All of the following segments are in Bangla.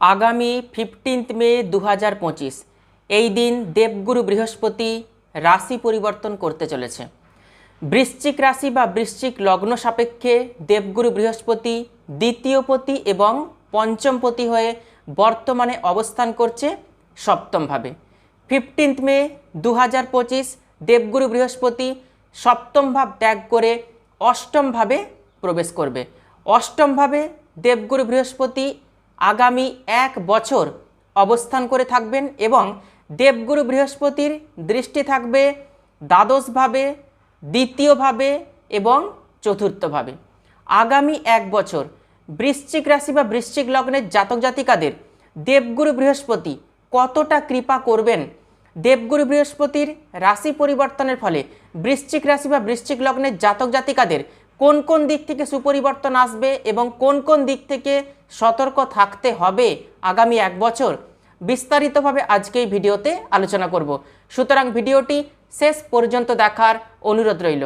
আগামী ফিফটিন্থ মে দু হাজার পঁচিশ। এই দিন দেবগুরু বৃহস্পতি রাশি পরিবর্তন করতে চলেছে। বৃশ্চিক রাশি বা বৃশ্চিক লগ্ন সাপেক্ষে দেবগুরু বৃহস্পতি দ্বিতীয়পতি এবং পঞ্চমপতি হয়ে বর্তমানে অবস্থান করছে সপ্তমভাবে। ফিফটিন্থ মে দু হাজার পঁচিশ দেবগুরু বৃহস্পতি সপ্তম ভাব ত্যাগ করে অষ্টমভাবে প্রবেশ করবে। অষ্টমভাবে দেবগুরু বৃহস্পতি আগামী এক বছর অবস্থান করে থাকবেন এবং দেবগুরু বৃহস্পতির দৃষ্টি থাকবে দ্বাদশভাবে, দ্বিতীয়ভাবে এবং চতুর্থভাবে। আগামী এক বছর বৃশ্চিক রাশি বা বৃশ্চিক লগ্নের জাতক জাতিকাদের দেবগুরু বৃহস্পতি কতটা কৃপা করবেন? দেবগুরু বৃহস্পতির রাশি পরিবর্তনের ফলে বৃশ্চিক রাশি বা বৃশ্চিক লগ্নের জাতক জাতিকাদের কোন কোন দিক থেকে সুপরিবর্তন আসবে এবং কোন কোন দিক থেকে সতর্ক থাকতে হবে আগামী এক বছর বিস্তারিতভাবে আজকে এই ভিডিওতে আলোচনা করব। সুতরাং ভিডিওটি শেষ পর্যন্ত দেখার অনুরোধ রইল।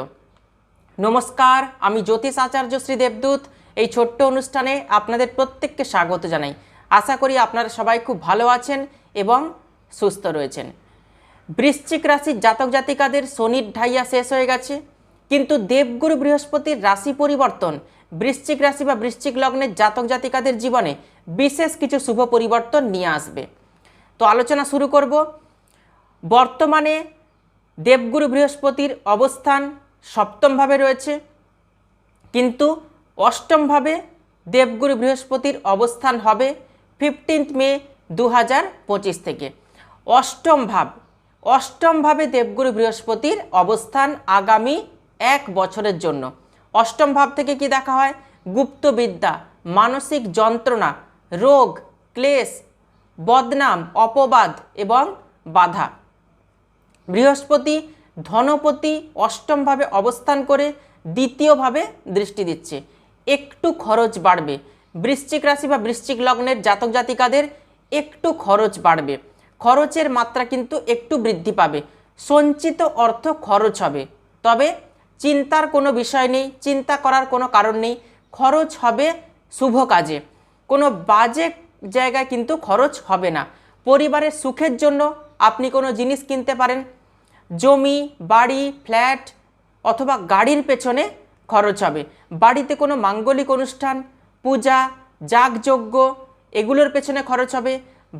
নমস্কার, আমি জ্যোতিষ আচার্য শ্রী দেবদূত। এই ছোট্ট অনুষ্ঠানে আপনাদের প্রত্যেককে স্বাগত জানাই। আশা করি আপনারা সবাই খুব ভালো আছেন এবং সুস্থ রয়েছেন। বৃশ্চিক রাশির জাতক জাতিকাদের শনির ঢাইয়া শেষ হয়ে গেছে। কিন্তু দেবগুরু বৃহস্পতির রাশি পরিবর্তন, বৃশ্চিক রাশি বা বৃশ্চিক লগ্নের জাতক জাতিকাদের জীবনে বিশেষ কিছু শুভ পরিবর্তন নিয়ে আসবে। তো আলোচনা শুরু করব। বর্তমানে দেবগুরু বৃহস্পতির অবস্থান সপ্তমভাবে রয়েছে, কিন্তু অষ্টমভাবে দেবগুরু বৃহস্পতির অবস্থান হবে ফিফটিন্থ মে দু হাজার পঁচিশ থেকে। অষ্টম ভাব অষ্টমভাবে দেবগুরু বৃহস্পতির অবস্থান আগামী এক বছরের জন্য। অষ্টম ভাব থেকে কি দেখা হয়? গুপ্তবিদ্যা মানসিক যন্ত্রণা, রোগ, ক্লেশ, বদনাম, অপবাদ এবং বাধা। বৃহস্পতি, ধনপতি অষ্টমভাবে অবস্থান করে দ্বিতীয়ভাবে দৃষ্টি দিচ্ছে। একটু খরচ বাড়বে। বৃশ্চিক রাশি বা বৃশ্চিক লগ্নের জাতক জাতিকাদের একটু খরচ বাড়বে। খরচের মাত্রা কিন্তু একটু বৃদ্ধি পাবে। সঞ্চিত অর্থ খরচ হবে। তবে চিন্তার কোনো বিষয় নেই, চিন্তা করার কোনো কারণ নেই, খরচ হবে শুভ কাজে। কোনো বাজে জায়গায় কিন্তু খরচ হবে না। পরিবারের সুখের জন্য আপনি কোনো জিনিস কিনতে পারেন। জমি, বাড়ি, ফ্ল্যাট অথবা গাড়ির পেছনে খরচ হবে। বাড়িতে কোনো মাঙ্গলিক অনুষ্ঠান, পূজা, যাগযজ্ঞ এগুলোর পেছনে খরচ হবে।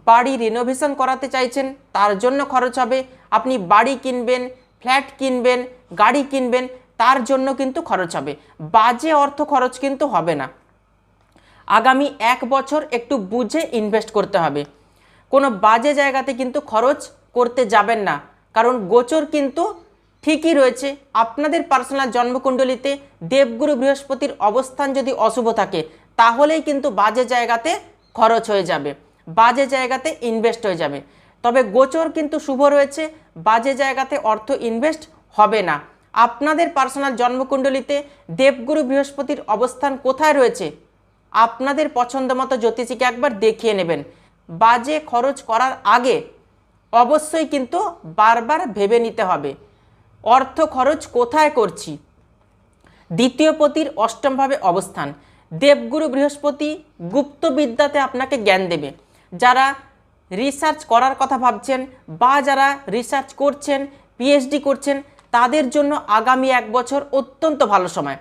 বাড়ি রিনোভেশন করাতে চাইছেন, তার জন্য খরচ হবে। আপনি বাড়ি কিনবেন, ফ্ল্যাট কিনবেন, গাড়ি কিনবেন তার জন্য কিন্তু খরচ হবে। বাজে অর্থ খরচ কিন্তু হবে না। আগামী এক বছর একটু বুঝে ইনভেস্ট করতে হবে। কোনো বাজে জায়গাতে কিন্তু খরচ করতে যাবেন না। কারণ গোচর কিন্তু ঠিকই রয়েছে। আপনাদের পার্সোনাল জন্মকুণ্ডলিতে দেবগুরু বৃহস্পতির অবস্থান যদি অশুভ থাকে, তাহলেই কিন্তু বাজে জায়গাতে খরচ হয়ে যাবে। বাজে জায়গাতে ইনভেস্ট হয়ে যাবে। তবে গোচর কিন্তু শুভ রয়েছে। বাজে জায়গাতে অর্থ ইনভেস্ট হবে না। আপনাদের পার্সোনাল জন্মকুণ্ডলিতে দেবগুরু বৃহস্পতির অবস্থান কোথায় রয়েছে? আপনাদের পছন্দ মতো জ্যোতিষীকে একবার দেখিয়ে নেবেন। বাজে খরচ করার আগে অবশ্যই কিন্তু বারবার ভেবে নিতে হবে। অর্থ খরচ কোথায় করছি? দ্বিতীয় পতির অষ্টমভাবে অবস্থান। দেবগুরু বৃহস্পতি গুপ্ত বিদ্যাতে আপনাকে জ্ঞান দেবে। যারা রিসার্চ করার কথা ভাবছেন বা যারা রিসার্চ করছেন পিএইচডি করছেন তাদের জন্য আগামী এক বছর অত্যন্ত ভালো সময়।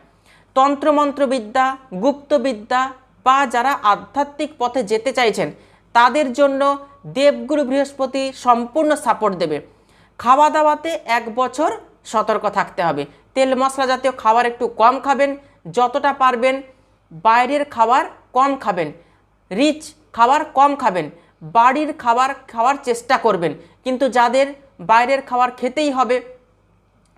তন্ত্রমন্ত্রবিদ্যা, গুপ্তবিদ্যা বা যারা আধ্যাত্মিক পথে যেতে চাইছেন, তাদের জন্য দেবগুরু বৃহস্পতি সম্পূর্ণ সাপোর্ট দেবে। খাওয়া দাওয়াতে এক বছর সতর্ক থাকতে হবে। তেল মশলা জাতীয় খাবার একটু কম খাবেন, যতটা পারবেন। বাইরের খাবার কম খাবেন রিচ খাবার কম খাবেন, বাড়ির খাবার খাওয়ার চেষ্টা করবেন। কিন্তু যাদের বাইরের খাবার খেতেই হবে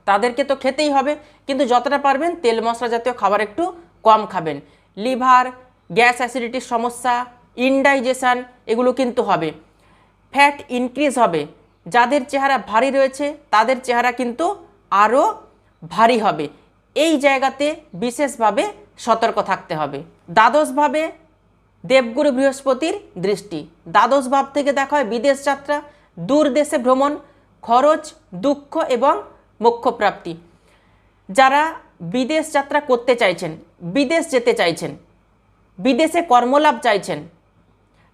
তাদেরকে তো খেতেই হবে। কিন্তু যতটা পারবেন তেল মশলা জাতীয় খাবার একটু কম খাবেন। লিভার, গ্যাস অ্যাসিডিটির সমস্যা, ইনডাইজেশান, এগুলো কিন্তু হবে। ফ্যাট ইনক্রিজ হবে। যাদের চেহারা ভারী রয়েছে, তাদের চেহারা কিন্তু আরও ভারী হবে। এই জায়গাতে বিশেষভাবে সতর্ক থাকতে হবে। দ্বাদশভাবে দেবগুরু বৃহস্পতির দৃষ্টি। দ্বাদশ ভাব থেকে দেখা হয় বিদেশ যাত্রা, দূর দেশে ভ্রমণ, খরচ, দুঃখ এবং মোক্ষপ্রাপ্তি। যারা বিদেশ যাত্রা করতে চাইছেন, বিদেশ যেতে চাইছেন, বিদেশে কর্মলাভ চাইছেন,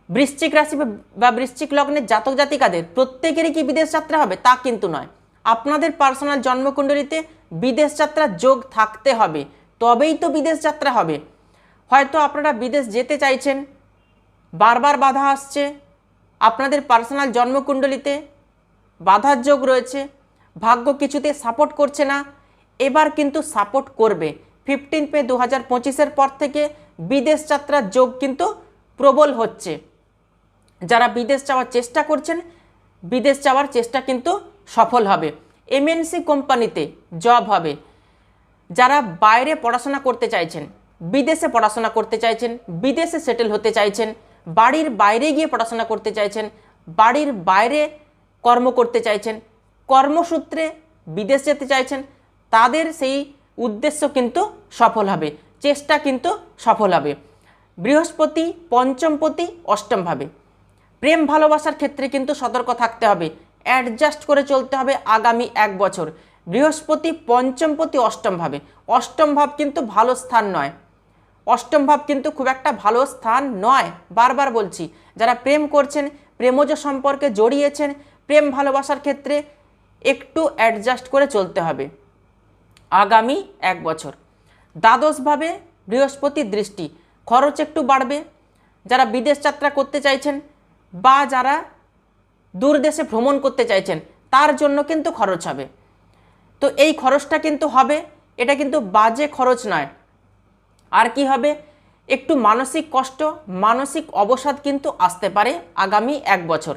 বৃশ্চিক রাশি বা- বৃশ্চিক লগ্নের জাতক জাতিকাদের প্রত্যেকেরই কি বিদেশ যাত্রা হবে? তা কিন্তু নয়। আপনাদের পার্সোনাল জন্মকুণ্ডলিতে বিদেশ যাত্রার যোগ থাকতে হবে। তবেই তো বিদেশ যাত্রা হবে। হয়তো আপনারা বিদেশ যেতে চাইছেন, বারবার বাধা আসছে, আপনাদের পার্সোনাল জন্মকুণ্ডলিতে বাধার যোগ রয়েছে ভাগ্য কিছুতে সাপোর্ট করছে না। এবার কিন্তু সাপোর্ট করবে। ফিফটিন মে দু হাজার পঁচিশের পর থেকে বিদেশ যাত্রার যোগ কিন্তু প্রবল হচ্ছে। যারা বিদেশ যাওয়ার চেষ্টা করছেন, বিদেশ যাওয়ার চেষ্টা কিন্তু সফল হবে। এমএনসি কোম্পানিতে জব হবে। যারা বাইরে পড়াশোনা করতে চাইছেন, বিদেশে পড়াশোনা করতে চাইছেন, বিদেশে সেটেল হতে চাইছেন, বাড়ির বাইরে গিয়ে পড়াশোনা করতে চাইছেন, বাড়ির বাইরে কর্ম করতে চাইছেন কর্মসূত্রে বিদেশ যেতে চাইছেন, তাদের সেই উদ্দেশ্য কিন্তু সফল হবে, চেষ্টা কিন্তু সফল হবে। বৃহস্পতি, পঞ্চমপতি অষ্টমভাবে প্রেম ভালোবাসার ক্ষেত্রে কিন্তু সতর্ক থাকতে হবে অ্যাডজাস্ট করে চলতে হবে আগামী এক বছর। বৃহস্পতি, পঞ্চমপতি, অষ্টম ভাবে। অষ্টম ভাব কিন্তু ভালো স্থান নয়। অষ্টম ভাব কিন্তু খুব একটা ভালো স্থান নয়, বারবার বলছি। যারা প্রেম করছেন, প্রেমজ সম্পর্কে জড়িয়েছেন, প্রেম ভালোবাসার ক্ষেত্রে একটু অ্যাডজাস্ট করে চলতে হবে। আগামী এক বছর। দ্বাদশভাবে বৃহস্পতির দৃষ্টি। খরচ একটু বাড়বে। যারা বিদেশ যাত্রা করতে চাইছেন বা যারা দূর দেশে ভ্রমণ করতে চাইছেন, তার জন্য কিন্তু খরচ হবে। তো এই খরচটা কিন্তু হবে, এটা কিন্তু বাজে খরচ নয়। আর কি হবে? একটু মানসিক কষ্ট, মানসিক অবসাদ কিন্তু আসতে পারে আগামী এক বছর।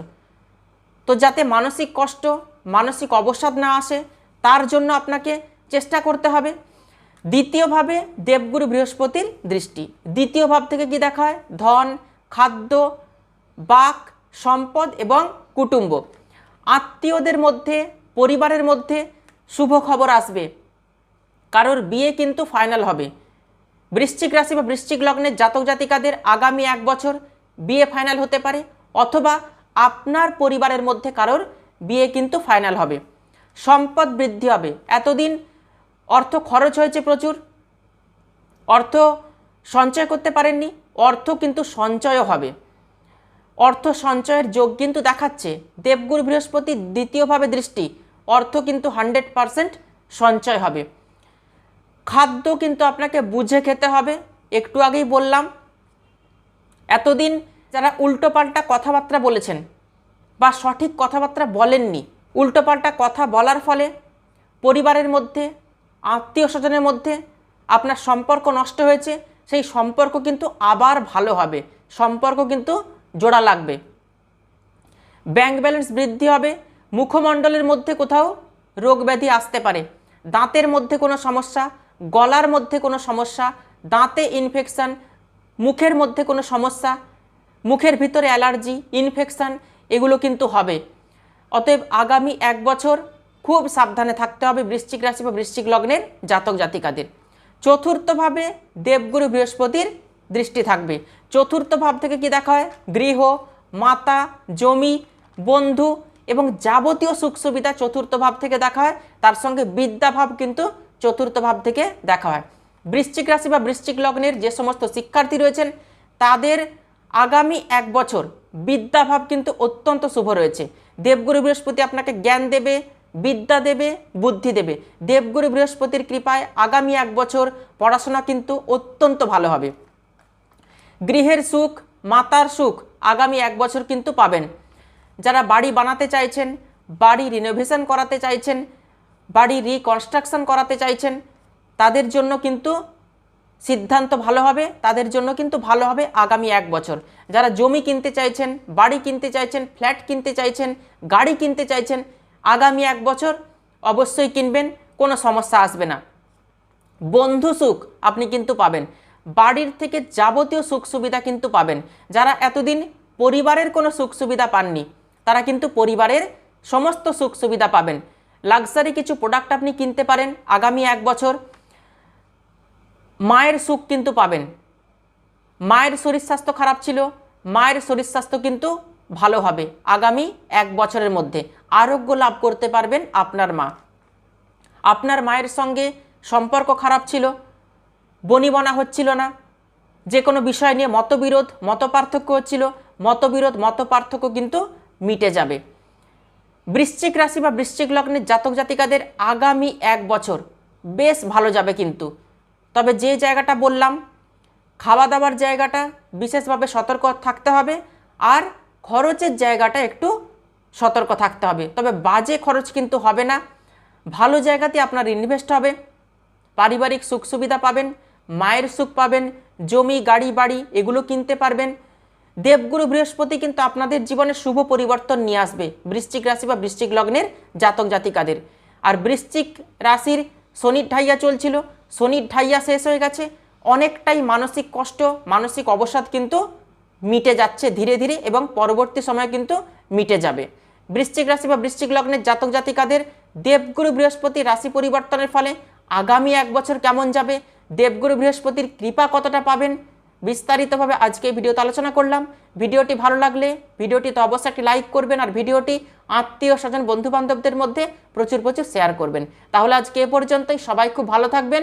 তো যাতে মানসিক কষ্ট মানসিক অবসাদ না আসে, তার জন্য আপনাকে চেষ্টা করতে হবে। দ্বিতীয়ভাবে দেবগুরু বৃহস্পতির দৃষ্টি। দ্বিতীয় ভাব থেকে কি দেখা হয়? ধন, খাদ্য, বাক, সম্পদ এবং কুটুম্ব। আত্মীয়দের মধ্যে, পরিবারের মধ্যে শুভ খবর আসবে। কারোর বিয়ে কিন্তু ফাইনাল হবে। বৃশ্চিক রাশি বা বৃশ্চিক লগ্নের জাতক জাতিকাদের আগামী এক বছর বিয়ে ফাইনাল হতে পারে, অথবা আপনার পরিবারের মধ্যে কারোর বিয়ে কিন্তু ফাইনাল হবে। সম্পদ বৃদ্ধি হবে। এতদিন অর্থ খরচ হয়েছে প্রচুর। অর্থ সঞ্চয় করতে পারেননি। অর্থ কিন্তু সঞ্চয়ও হবে। অর্থ সঞ্চয়ের যোগ কিন্তু দেখাচ্ছে। দেবগুরু বৃহস্পতি দ্বিতীয়ভাবে দৃষ্টি। অর্থ কিন্তু হান্ড্রেড পারসেন্ট সঞ্চয় হবে। খাদ্য কিন্তু আপনাকে বুঝে খেতে হবে। একটু আগেই বললাম, এতদিন যারা উল্টোপাল্টা কথাবার্তা বলেছেন বা সঠিক কথাবার্তা বলেননি। উল্টোপাল্টা কথা বলার ফলে পরিবারের মধ্যে, আত্মীয় স্বজনের মধ্যে আপনার সম্পর্ক নষ্ট হয়েছে, সেই সম্পর্ক কিন্তু আবার ভালো হবে। সম্পর্ক কিন্তু জোড়া লাগবে। ব্যাংক ব্যালেন্স বৃদ্ধি হবে। মুখমণ্ডলের মধ্যে কোথাও রোগ ব্যাধি আসতে পারে। দাঁতের মধ্যে কোনো সমস্যা, গলার মধ্যে কোনো সমস্যা, দাঁতে ইনফেকশান মুখের মধ্যে কোনো সমস্যা, মুখের ভিতরে অ্যালার্জি ইনফেকশান এগুলো কিন্তু হবে। অতএব আগামী এক বছর খুব সাবধানে থাকতে হবে বৃশ্চিক রাশি বা বৃশ্চিক লগ্নের জাতক জাতিকাদের। চতুর্থভাবে দেবগুরু বৃহস্পতির দৃষ্টি থাকবে। চতুর্থ ভাব থেকে কি দেখা হয়? গৃহ, মাতা, জমি, বন্ধু এবং যাবতীয় সুখ সুবিধা চতুর্থ ভাব থেকে দেখা হয়। তার সঙ্গে বিদ্যা ভাব কিন্তু চতুর্থ ভাব থেকে দেখা হয়। বৃশ্চিক রাশি বা বৃশ্চিক লগ্নের যে সমস্ত শিক্ষার্থী রয়েছেন, তাদের আগামী এক বছর বিদ্যাভাব কিন্তু অত্যন্ত শুভ রয়েছে। দেবগুরু বৃহস্পতি আপনাকে জ্ঞান দেবে, বিদ্যা দেবে, বুদ্ধি দেবে। দেবগুরু বৃহস্পতির কৃপায় আগামী এক বছর পড়াশোনা কিন্তু অত্যন্ত ভালো হবে। গৃহের সুখ, মাতার সুখ আগামী এক বছর কিন্তু পাবেন। যারা বাড়ি বানাতে চাইছেন, বাড়ি রিনোভেশন করাতে চাইছেন, বাড়ি রিকনস্ট্রাকশন করাতে চাইছেন, তাদের জন্য কিন্তু সিদ্ধান্ত ভালো হবে, তাদের জন্য কিন্তু ভালো হবে আগামী এক বছর। যারা জমি কিনতে চাইছেন, বাড়ি কিনতে চাইছেন, ফ্ল্যাট কিনতে চাইছেন, গাড়ি কিনতে চাইছেন, আগামী এক বছর অবশ্যই কিনবেন, কোনো সমস্যা আসবে না। বন্ধু সুখ আপনি কিন্তু পাবেন। বাড়ির থেকে যাবতীয় সুখ সুবিধা কিন্তু পাবেন। যারা এতদিন পরিবারের কোনো সুখ সুবিধা পাননি, তারা কিন্তু পরিবারের সমস্ত সুখ সুবিধা পাবেন। লাক্সারি কিছু প্রোডাক্ট আপনি কিনতে পারেন আগামী এক বছর। মায়ের সুখ কিন্তু পাবেন। মায়ের শরীর স্বাস্থ্য খারাপ ছিল, মায়ের শরীর স্বাস্থ্য কিন্তু ভালো হবে আগামী এক বছরের মধ্যে। আরোগ্য লাভ করতে পারবেন আপনার মা। আপনার মায়ের সঙ্গে সম্পর্ক খারাপ ছিল, বনিবনা হচ্ছিল না যে কোনো বিষয় নিয়ে মতবিরোধ, মতপার্থক্য হচ্ছিল, মতবিরোধ মত পার্থক্য কিন্তু মিটে যাবে। বৃশ্চিক রাশি বা বৃশ্চিক লগ্নের জাতক জাতিকাদের আগামী এক বছর বেশ ভালো যাবে কিন্তু। তবে যে জায়গাটা বললাম খাওয়া দাওয়ার জায়গাটা, বিশেষভাবে সতর্ক থাকতে হবে আর খরচের জায়গাটা একটু সতর্ক থাকতে হবে। তবে বাজে খরচ কিন্তু হবে না। ভালো জায়গাতে আপনার ইনভেস্ট হবে। পারিবারিক সুখ সুবিধা পাবেন, মায়ের সুখ পাবেন, জমি, গাড়ি, বাড়ি এগুলো কিনতে পারবেন। দেবগুরু বৃহস্পতি কিন্তু আপনাদের জীবনে শুভ পরিবর্তন নিয়ে আসবে, বৃশ্চিক রাশি বা বৃশ্চিক লগ্নের জাতক জাতিকাদের। আর বৃশ্চিক রাশির শনির ঢাইয়া চলছিল শনির ঢাইয়া শেষ হয়ে গেছে। অনেকটাই মানসিক কষ্ট, মানসিক অবসাদ কিন্তু মিটে যাচ্ছে ধীরে ধীরে এবং পরবর্তী সময়ে কিন্তু মিটে যাবে। বৃশ্চিক রাশি বা বৃশ্চিক লগ্নের জাতক জাতিকাদের দেবগুরু বৃহস্পতি রাশি পরিবর্তনের ফলে আগামী এক বছর কেমন যাবে, দেবগুরু বৃহস্পতির কৃপা কতটা পাবেন, বিস্তারিতভাবে আজকে ভিডিওতে আলোচনা করলাম। ভিডিওটি ভালো লাগলে ভিডিওটি তো অবশ্যই একটি লাইক করবেন আর ভিডিওটি আত্মীয় স্বজন বন্ধু বান্ধবদের মধ্যে প্রচুর প্রচুর শেয়ার করবেন। তাহলে আজকে এ পর্যন্তই, সবাই খুব ভালো থাকবেন।